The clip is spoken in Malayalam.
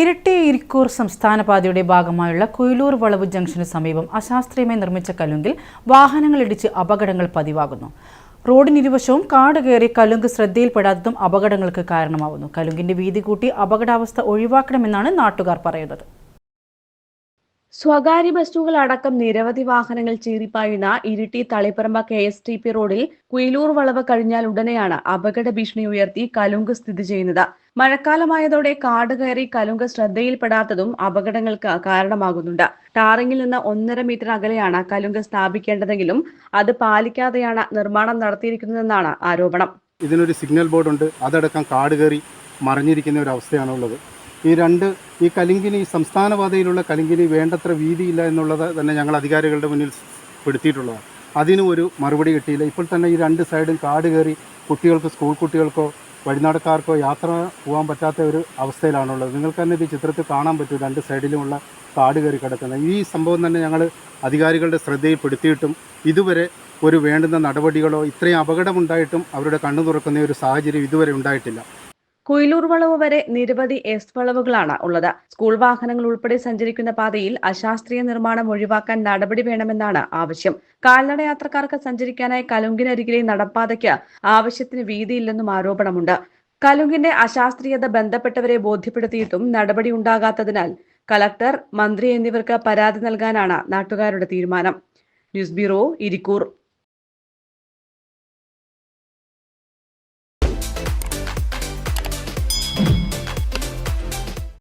ഇരട്ടി ഇരിക്കൂർ സംസ്ഥാന പാതയുടെ ഭാഗമായുള്ള കുയിലൂർ വളവ് ജംഗ്ഷന് സമീപം അശാസ്ത്രീയമായി നിർമ്മിച്ച കലുങ്കിൽ വാഹനങ്ങളിടിച്ച് അപകടങ്ങൾ പതിവാകുന്നു. റോഡിനിരുവശവും കാട് കയറി കലുങ്ക് ശ്രദ്ധയിൽപ്പെടാത്തതും അപകടങ്ങൾക്ക് കാരണമാവുന്നു. കലുങ്കിന്റെ വീതി കൂട്ടി അപകടാവസ്ഥ ഒഴിവാക്കണമെന്നാണ് നാട്ടുകാർ പറയുന്നത്. സ്വകാര്യ ബസ്സുകൾ അടക്കം നിരവധി വാഹനങ്ങൾ ചീറിപ്പായുന്ന Iritty Taliparamba K S T P റോഡിൽ കുയിലൂർ വളവ് കഴിഞ്ഞാൽ ഉടനെയാണ് അപകട ഭീഷണി ഉയർത്തി കലുങ്ക് സ്ഥിതി ചെയ്യുന്നത്. മഴക്കാലമായതോടെ കാട് കയറി കലുങ്ക് ശ്രദ്ധയിൽപ്പെടാത്തതും അപകടങ്ങൾക്ക് കാരണമാകുന്നുണ്ട്. ടാറിങ്ങിൽ നിന്ന് ഒന്നര മീറ്റർ അകലെയാണ് കലുങ്ക് സ്ഥാപിക്കേണ്ടതെങ്കിലും അത് പാലിക്കാതെയാണ് നിർമ്മാണം നടത്തിയിരിക്കുന്നതെന്നാണ് ആരോപണം. ഇതിനൊരു സിഗ്നൽ ബോർഡുണ്ട്. അതടക്കം കാട് കയറി മറിഞ്ഞിരിക്കുന്ന ഒരു അവസ്ഥയാണുള്ളത്. ഈ രണ്ട് ഈ കലിങ്കിന് കലിങ്കിനി കലിങ്കിന് വേണ്ടത്ര വീതിയില്ല എന്നുള്ളത് തന്നെ ഞങ്ങൾ അധികാരികളുടെ മുന്നിൽ പെടുത്തിയിട്ടുള്ളതാണ്. അതിനും ഒരു മറുപടി കിട്ടിയില്ല. ഇപ്പോൾ തന്നെ ഈ രണ്ട് സൈഡും കാട് കയറി കുട്ടികൾക്ക് സ്കൂൾ കുട്ടികൾക്കോ വഴിനാടക്കാർക്കോ യാത്ര പോകാൻ പറ്റാത്ത ഒരു അവസ്ഥയിലാണുള്ളത്. നിങ്ങൾക്ക് തന്നെ ഇത് ചിത്രത്തിൽ കാണാൻ പറ്റും രണ്ട് സൈഡിലുമുള്ള കാട് കയറി കിടക്കുന്നത് ഈ സംഭവം തന്നെ ഞങ്ങൾ അധികാരികളുടെ ശ്രദ്ധയിൽപ്പെടുത്തിയിട്ടും ഇതുവരെ ഒരു വേണ്ടുന്ന നടപടികളോ ഇത്രയും അപകടമുണ്ടായിട്ടും അവരുടെ കണ്ണു തുറക്കുന്ന ഒരു സാഹചര്യം ഇതുവരെ ഉണ്ടായിട്ടില്ല. കുയിലൂർ വളവ് വരെ നിരവധി എസ് വളവുകളാണ് ഉള്ളത്. സ്കൂൾ വാഹനങ്ങൾ ഉൾപ്പെടെ സഞ്ചരിക്കുന്ന പാതയിൽ അശാസ്ത്രീയ നിർമ്മാണം ഒഴിവാക്കാൻ നടപടി വേണമെന്നാണ് ആവശ്യം. കാൽനട യാത്രക്കാർക്ക് സഞ്ചരിക്കാനായി കലുങ്കിനരികിലെ നടപ്പാതയ്ക്ക് ആവശ്യത്തിന് വീതിയില്ലെന്നും ആരോപണമുണ്ട്. കലുങ്കിന്റെ അശാസ്ത്രീയത ബന്ധപ്പെട്ടവരെ ബോധ്യപ്പെടുത്തിയിട്ടും നടപടി ഉണ്ടാകാത്തതിനാൽ കളക്ടർ മന്ത്രി എന്നിവർക്ക് പരാതി നൽകാനാണ് നാട്ടുകാരുടെ തീരുമാനം. News bureau Irikkur.